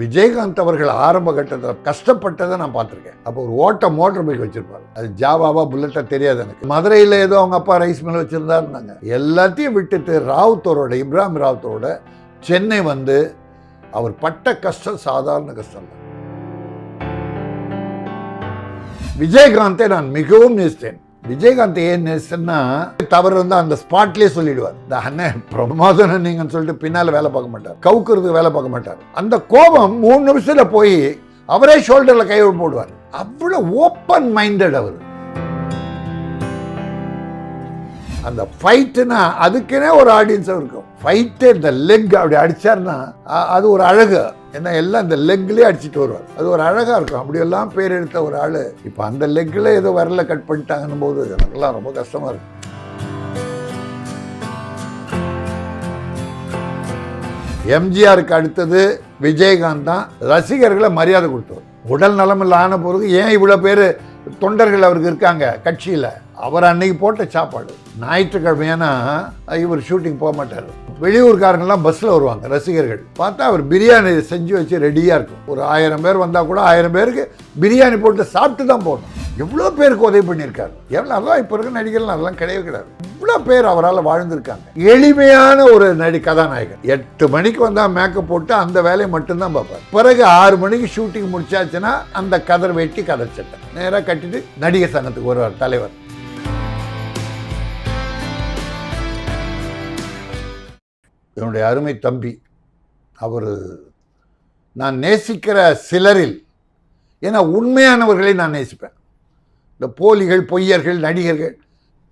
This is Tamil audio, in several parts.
விஜயகாந்த் அவர்கள் ஆரம்ப கட்டத்தில் கஷ்டப்பட்டதை நான் பார்த்துருக்கேன். அப்போ ஒரு ஓட்ட மோட்டர் பைக் வச்சிருப்பாரு. அது ஜாவாவா புல்லட்டா தெரியாது எனக்கு. மதுரையில் ஏதோ அவங்க அப்பா ரைஸ் மில் வச்சிருந்தாருனாங்க எல்லாத்தையும் விட்டுட்டு ராவுத்தரோட இப்ராஹிம் ராவுத்தரோட சென்னை வந்து அவர் பட்ட கஷ்டம் சாதாரண கஷ்டம் தான். விஜயகாந்தை நான் மிகவும் நேசித்தேன். விஜயகாந்த் ஏன் நேசித்தேன்னா தவறு வந்து அந்த ஸ்பாட்லேயே சொல்லிடுவார். இந்த அண்ணன் பிரமாதம் நீங்கன்னு சொல்லிட்டு பின்னால் வேலை பார்க்க மாட்டார். கவுக்குறதுக்கு வேலை பார்க்க மாட்டார். அந்த கோபம் மூணு நிமிஷத்தில் போய் அவரே ஷோல்டரில் கை போடுவார். அவ்வளோ ஓப்பன் மைண்டட் அவர். அந்த ஃபைட்டுனா அதுக்குன்னே ஒரு ஆடியன்ஸ் இருக்கும். ஃபைட்டு இந்த லெக் அப்படி அடிச்சாருன்னா அது ஒரு அழகு. ஏன்னா எல்லாம் இந்த லெக்லேயே அடிச்சிட்டு வருவார். அது ஒரு அழகாக இருக்கும். அப்படியெல்லாம் பேர் எடுத்த ஒரு ஆள். இப்போ அந்த லெக்கில் ஏதோ வரல கட் பண்ணிட்டாங்கன்னும் போது எனக்கெல்லாம் ரொம்ப கஷ்டமாக இருக்கும் எம்ஜிஆருக்கு அடுத்தது விஜயகாந்த் தான். ரசிகர்களை மரியாதை கொடுத்தவர். உடல் நலமில்ல ஆன பிறகு ஏன் இவ்வளோ பேர் தொண்டர்கள் அவருக்கு இருக்காங்க கட்சியில்? அவர் அன்னைக்கு போட்ட சாப்பாடு. ஞாயிற்றுக்கிழமையானா இவர் ஷூட்டிங் போக மாட்டார். வெளியூர்காரங்கெல்லாம் பஸ்ஸில் வருவாங்க ரசிகர்கள். பார்த்தா அவர் பிரியாணி செஞ்சு வச்சு ரெடியாக இருக்கும். ஒரு ஆயிரம் பேர் வந்தால் கூட ஆயிரம் பேருக்கு பிரியாணி போட்டு சாப்பிட்டு தான் போகணும். எவ்வளோ பேருக்கு உதவி பண்ணியிருக்காரு? எவ்வளோ அதெல்லாம் இப்போ இருக்க நடிகர்கள் அதெல்லாம் கிடையவே கிடையாது. இவ்வளோ பேர் அவரால் வாழ்ந்திருக்காங்க. எளிமையான ஒரு நடி கதாநாயகன். எட்டு மணிக்கு வந்தால் மேக்கப் போட்டு அந்த வேலையை மட்டும்தான் பார்ப்பார். பிறகு ஆறு மணிக்கு ஷூட்டிங் முடிச்சாச்சுன்னா அந்த கதர் வெட்டி கதர் சட்டை. நேராக கட்டிட்டு நடிகர் சங்கத்துக்கு வருவார் தலைவர். என்னுடைய அருமை தம்பி அவர் நான் நேசிக்கிற சிலரில் ஏன்னா உண்மையானவர்களை நான் நேசிப்பேன். இந்த போலிகள் பொய்யர்கள் நடிகர்கள்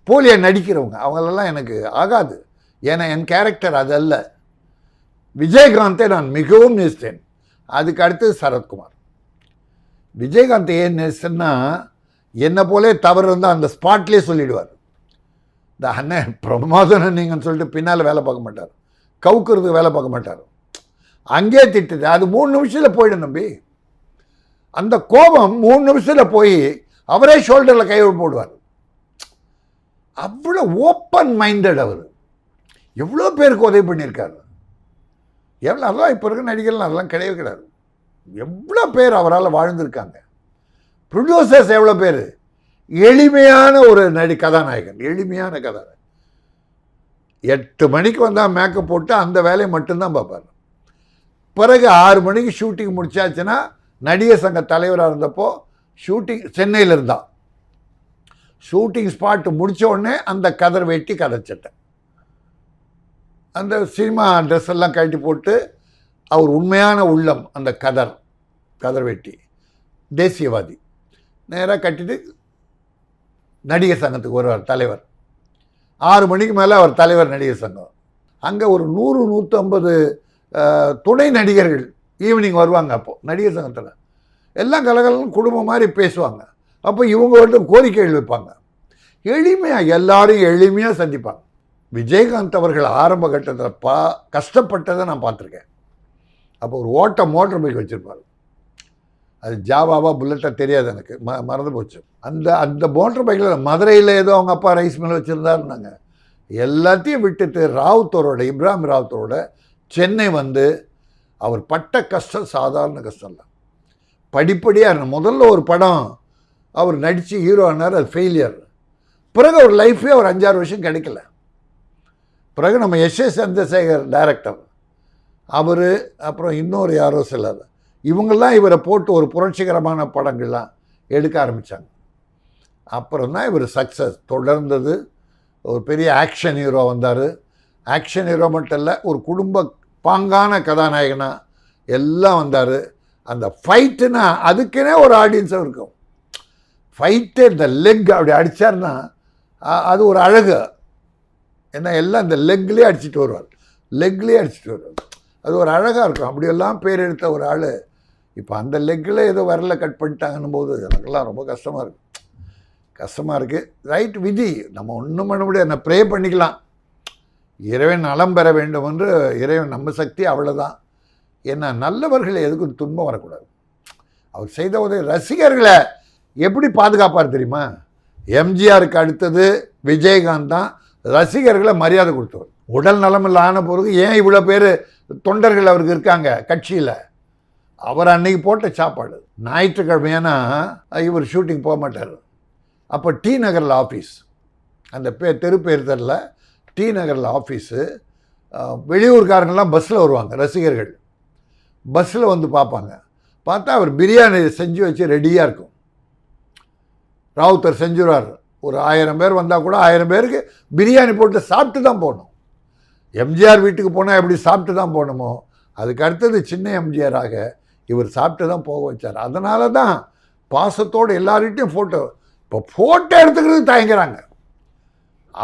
போலியை நடிக்கிறவங்க அவங்களெல்லாம் எனக்கு ஆகாது. ஏன்னா என் கேரக்டர் அது அல்ல. விஜயகாந்தை நான் மிகவும் நேசித்தேன். அதுக்கு அடுத்தது சரத்குமார். விஜயகாந்த் ஏன் நேசித்தேன்னா என்னை போலே தவறு இருந்தால் அந்த ஸ்பாட்லேயே சொல்லிடுவார். இந்த அண்ணன் பிரமாதம் நீங்கன்னு சொல்லிட்டு பின்னால் வேலை பார்க்க மாட்டார். கவுக்குறதுக்கு வேலை பார்க்க மாட்டார். அங்கே திட்டுது. அது மூணு நிமிஷத்தில் போயிடும் தம்பி. அந்த கோபம் மூணு நிமிஷத்தில் போய் அவரே ஷோல்டரில் கை போடுவார். அவ்வளோ ஓப்பன் மைண்டட் அவர். எவ்வளோ பேருக்கு உதவி பண்ணியிருக்காரு. எவ்வளோ அதெல்லாம் இப்போ இருக்க நடிகர்கள் அதெல்லாம் கிடையவே கிடையாது. எவ்வளோ பேர் அவரால் வாழ்ந்திருக்காங்க. ப்ரொடியூசர்ஸ் எவ்வளோ பேர்? எளிமையான ஒரு நடி கதாநாயகன். எளிமையான கதாநாயகன். எட்டு மணிக்கு வந்தால் மேக்கப் போட்டு அந்த வேலையை மட்டும்தான் பார்ப்பார். பிறகு ஆறு மணிக்கு ஷூட்டிங் முடிச்சாச்சுன்னா நடிகர் சங்க தலைவராக இருந்தப்போ ஷூட்டிங் சென்னையில் இருந்தான் ஷூட்டிங் ஸ்பாட் முடித்த உடனே அந்த கதர் வெட்டி கதைச்சிட்டேன். சட்டை அந்த சினிமா ட்ரெஸ் எல்லாம் கழட்டி போட்டு அவர் உண்மையான உள்ளம் அந்த கதர் கதர் வெட்டி. தேசியவாதி. நேராக கட்டிட்டு நடிகர் சங்கத்துக்கு வருவார் தலைவர். ஆறு மணிக்கு மேலே அவர் தலைவர் நடிகர் சங்கம். அங்கே ஒரு நூறு நூற்றம்பது துணை நடிகர்கள் ஈவினிங் வருவாங்க அப்போது நடிகர் சங்கத்தில். எல்லாம் கலகலன்னு குடும்பம் மாதிரி பேசுவாங்க. அப்போ இவங்க வந்து கோரிக்கைகள் வைப்பாங்க எளிமையாக எல்லாரும் எளிமையாக சந்திப்பாங்க. விஜயகாந்த் அவர்கள் ஆரம்ப கட்டத்தில் பா கஷ்டப்பட்டதை நான் பார்த்துருக்கேன். அப்போ ஒரு ஓட்ட மோட்டர் பைக் வச்சுருப்பாரு. அது ஜாவாவா புல்லட்டாக தெரியாது எனக்கு. ம மறந்து போச்சு. அந்த அந்த போன்ற பைக்கில் மதுரையில் ஏதோ அவங்க அப்பா ரைஸ் மில் வச்சுருந்தாருனாங்க எல்லாத்தையும் விட்டுட்டு ராவுத்தரோட இப்ராஹிம் ராவுத்தரோட சென்னை வந்து அவர் பட்ட கஷ்டம் சாதாரண கஷ்டம் இல்லை. படிப்படியாக இருந்த முதல்ல ஒரு படம் அவர் நடித்து ஹீரோ ஆனார் அது ஃபெயிலியர் பிறகு அவர் லைஃபே ஒரு அஞ்சாறு வருஷம் கிடைக்கல. பிறகு நம்ம எஸ் எஸ் சந்திரசேகர் டைரக்டர் அவர் அப்புறம் இன்னொரு யாரோ சிலர். இவங்கெல்லாம் இவரை போட்டு ஒரு புரட்சிகரமான படங்கள்லாம் எடுக்க ஆரம்பித்தாங்க அப்புறம் தான் இவர் சக்ஸஸ் தொடர்ந்தது ஒரு பெரிய ஆக்ஷன் ஹீரோ வந்தார். ஆக்ஷன் ஹீரோ மட்டும் இல்லை ஒரு குடும்ப பாங்கான கதாநாயகனாக எல்லாம் வந்தார். அந்த ஃபைட்டுனா அதுக்குன்னே ஒரு ஆடியன்ஸும் இருக்கும். ஃபைட்டு இந்த லெக் அப்படி அடித்தார்னா அது ஒரு அழகு. ஏன்னா எல்லாம் இந்த லெக்லேயே அடிச்சிட்டு வருவார். லெக்லேயே அடிச்சிட்டு வருவார். அது ஒரு அழகாக இருக்கும். அப்படியெல்லாம் பேர் எடுத்த ஒரு ஆள் இப்போ அந்த லெக்கில் ஏதோ வரல கட் பண்ணிட்டாங்கன்னும் போது எனக்கெல்லாம் ரொம்ப கஷ்டமாக இருக்குது கஷ்டமாக இருக்குது ரைட் விதி. நம்ம ஒன்றும் பண்ண முடியாது. நான் ப்ரே பண்ணிக்கலாம். இறைவன் நலம் பெற வேண்டும் என்று இறைவன் நம்ம சக்தி அவ்வளோதான் ஏன்னா நல்லவர்கள் எதுக்கும் துன்பம் வரக்கூடாது. அவர் செய்த உதவி. ரசிகர்களை எப்படி பாதுகாப்பார் தெரியுமா? எம்ஜிஆருக்கு அடுத்தது விஜயகாந்த் தான் ரசிகர்களை மரியாதை கொடுத்தவர். உடல் நலம் ஆன பிறகு ஏன் இவ்வளோ பேர் தொண்டர்கள் அவருக்கு இருக்காங்க கட்சியில்? அவர் அன்னைக்கு போட்ட சாப்பாடு. ஞாயிற்றுக்கிழமையானா இவர் ஷூட்டிங் போக மாட்டார். அப்போ டி நகரில் ஆஃபீஸ் அந்த பே தெரு பேர் தெரில டி நகரில் ஆஃபீஸு வெளியூர்காரங்கெல்லாம் பஸ்ஸில் வருவாங்க ரசிகர்கள். பஸ்ஸில் வந்து பார்ப்பாங்க. பார்த்தா அவர் பிரியாணி செஞ்சு வச்சு ரெடியாக இருக்கும். ராவுத்தர் செஞ்சுருவார். ஒரு ஆயிரம் பேர் வந்தால் கூட ஆயிரம் பேருக்கு பிரியாணி போட்டு சாப்பிட்டு தான் போகணும். எம்ஜிஆர் வீட்டுக்கு போனால் எப்படி சாப்பிட்டு தான் போகணுமோ? அதுக்கு அடுத்தது சின்ன எம்ஜிஆராக இவர் சாப்பிட்டு தான் போக வச்சார். அதனால தான் பாசத்தோடு எல்லார்கிட்டையும் ஃபோட்டோ இப்போ ஃபோட்டோ எடுத்துக்கிறது தயங்குறாங்க.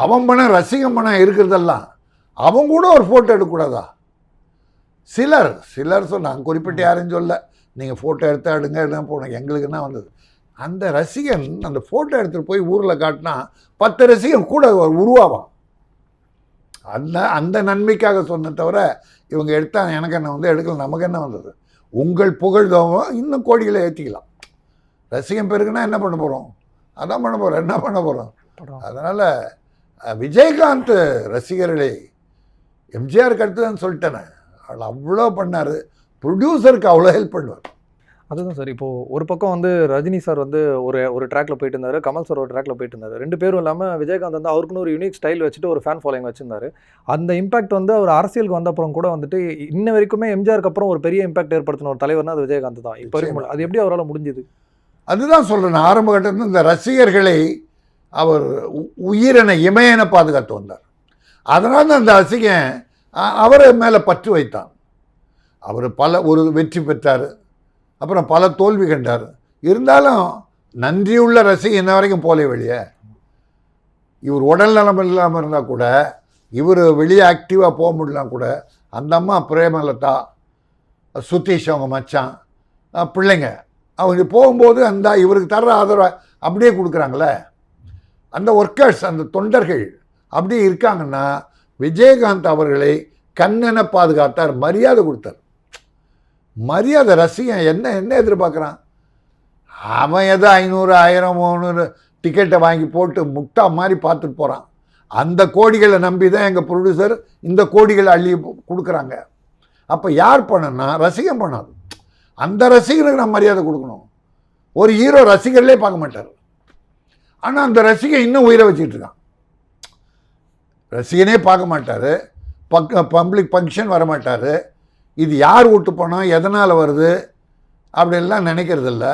அவன் பணம் ரசிகம் பணம் இருக்கிறதெல்லாம் அவங்க கூட ஒரு ஃபோட்டோ எடுக்கக்கூடாதா? சிலர் சிலர் சொன்னாங்க குறிப்பிட்டு யாரும் சொல்ல. நீங்கள் ஃபோட்டோ எடுத்து எடுங்க எடுங்க போனோம் எங்களுக்கு என்ன வந்தது? அந்த ரசிகன் அந்த ஃபோட்டோ எடுத்துகிட்டு போய் ஊரில் காட்டினா பத்து ரசிகன் கூட உருவாவான். அந்த அந்த நன்மைக்காக சொன்ன தவிர இவங்க எடுத்தாங்க எனக்கு என்ன வந்து எடுக்கல நமக்கு என்ன வந்தது? உங்கள் புகழ்தவங்க இன்னும் கோடிகளை ஏற்றிக்கலாம் ரசிகன் பெருக்குன்னா என்ன பண்ண போகிறோம் அதான் பண்ண போகிறோம் என்ன பண்ண போகிறோம் அதனால் விஜயகாந்த் ரசிகர்களை எம்ஜிஆருக்கு அடுத்துதான் சொல்லிட்டேனே. அவள் அவ்வளோ பண்ணார். ப்ரொடியூசருக்கு அவ்வளோ ஹெல்ப் பண்ணுவார். அதுதான் சார். இப்போ ஒரு பக்கம் வந்து ரஜினி சார் வந்து ஒரு ஒரு ட்ராக்ல போயிட்டு இருந்தாரு கமல் சார் ஒரு ட்ராக்ல போயிட்டு இருந்தாரு ரெண்டு பேரும் இல்லாம விஜயகாந்த் வந்து அவருக்குன்னு ஒரு யூனிக் ஸ்டைல் வச்சுட்டு ஒரு ஃபேன் ஃபாலோயிங் வச்சிருந்தாரு. அந்த இம்பாக்ட் வந்து அவர் அரசியலுக்கு வந்த அப்புறம் கூட வந்துட்டு இன்ன வரைக்குமே எம்ஜிஆருக்கு அப்புறம் ஒரு பெரிய இம்பாக்ட் ஏற்படுத்தின ஒரு தலைவர்னா அது விஜயகாந்த் தான். இப்போ வரைக்கும். அது எப்படி அவரால் முடிஞ்சது? அதுதான் சொல்கிறேன் ஆரம்ப கட்டத்தில் இந்த ரசிகர்களை அவர் உயிரென இமையென பாதுகாத்து வந்தார். அதனால தான் அந்த ரசிகன் அவரை மேலே பற்று வைத்தான். அவர் பல ஒரு வெற்றி பெற்றார். அப்புறம் பல தோல்வி கண்டார். இருந்தாலும் நன்றியுள்ள ரசிகன் இன்ன வரைக்கும் போலே வெளியே. இவர் உடல் நலம் இல்லாமல் இருந்தால் கூட இவர் வெளியே ஆக்டிவாக போக முடியலாம் கூட அந்த அம்மா பிரேமலதா சுதீஷ் அவங்க மச்சான் பிள்ளைங்க. அவங்க போகும்போது அந்த இவருக்கு தர்ற ஆதரவை அப்படியே கொடுக்குறாங்களே. அந்த ஒர்க்கர்ஸ் அந்த தொண்டர்கள் அப்படியே இருக்காங்கன்னா விஜயகாந்த் அவர்களை கண்ணென பாதுகாத்தார் மரியாதை கொடுத்தார். மரியாதை ரசிகன் என்ன என்ன எதிர்பார்க்குறான்? அவன் ஏதோ ஐநூறு ஆயிரம் முந்நூறு டிக்கெட்டை வாங்கி போட்டு முட்டா மாதிரி பார்த்துட்டு போகிறான் அந்த கோடிகளை நம்பி தான் எங்கள் ப்ரொடியூசர் இந்த கோடிகளை அள்ளி கொடுக்குறாங்க. அப்போ யார் பண்ணனா? ரசிகன் பண்ணாது. அந்த ரசிகனுக்கு நான் மரியாதை கொடுக்கணும். ஒரு ஹீரோ ரசிகர்களே பார்க்க மாட்டார். ஆனால் அந்த ரசிகன் இன்னும் உயிரை வச்சுக்கிட்டு இருக்கான். ரசிகனே பார்க்க மாட்டார். பக் பப்ளிக் ஃபங்க்ஷன் வர மாட்டார் இது யார் விட்டு பணம் எதனால் வருது அப்படின்லாம் நினைக்கிறதில்ல.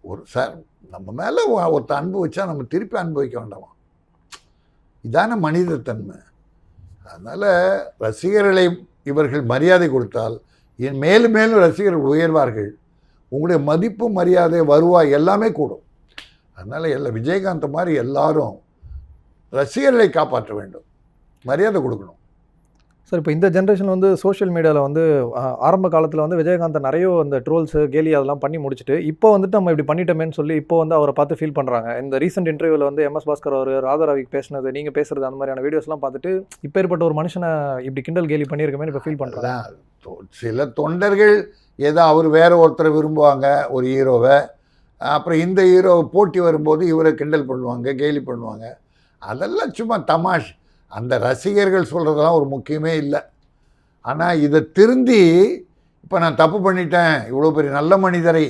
ஒரு சார் நம்ம மேலே ஒருத்த அன்பு வச்சா நம்ம திருப்பி அனுபவிக்க வேண்டாமா? இதான மனிதத்தன்மை. அதனால் ரசிகர்களை இவர்கள் மரியாதை கொடுத்தால் என் மேலும் மேலும் ரசிகர்கள் உயர்வார்கள். உங்களுடைய மதிப்பு மரியாதை வருவாய் எல்லாமே கூடும். அதனால் எல்லா விஜயகாந்த் மாதிரி எல்லாரும் ரசிகர்களை காப்பாற்ற வேண்டும். மரியாதை கொடுக்கணும். சார் இப்போ இந்த ஜென்ரேஷன் வந்து சோஷியல் மீடியாவில் வந்து ஆரம்ப காலத்தில் வந்து விஜயகாந்த் நிறைய அந்த ட்ரோல்ஸு கேலி அதெல்லாம் பண்ணி முடிச்சுட்டு இப்போ வந்துட்டு நம்ம இப்படி பண்ணிட்டோமேன்னு சொல்லி இப்போ வந்து அவரை பார்த்து ஃபீல் பண்ணுறாங்க இந்த ரீசெண்ட் இன்டர்வியூவில் வந்து எம்எஸ் பாஸ்கர் அவர் ராதாராவிக்கு பேசினது நீங்கள் பேசுறது அந்த மாதிரியான வீடியோஸ்லாம் பார்த்துட்டு இப்போ ஏற்பட்ட ஒரு மனுஷனை இப்படி கிண்டல் கேலி பண்ணியிருக்கமே இப்போ ஃபீல் பண்ணுறேன் சில தொண்டர்கள் ஏதோ அவர் வேற ஒருத்தரை விரும்புவாங்க ஒரு ஹீரோவை. அப்புறம் இந்த ஹீரோ போட்டி வரும்போது இவரை கிண்டல் பண்ணுவாங்க கேலி பண்ணுவாங்க. அதெல்லாம் சும்மா தமாஷ். அந்த ரசிகர்கள் சொல்கிறதெல்லாம் ஒரு முக்கியமே இல்லை. ஆனால் இதை திருந்தி இப்போ நான் தப்பு பண்ணிட்டேன் இவ்வளோ பெரிய நல்ல மனிதரை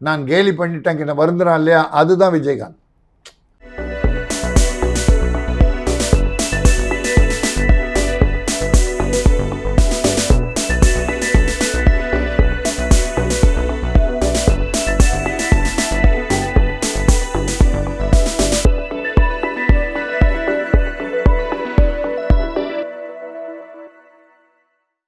நான் கேலி பண்ணிட்டேன் வருந்துறான் இல்லையா அதுதான் விஜயகாந்த்.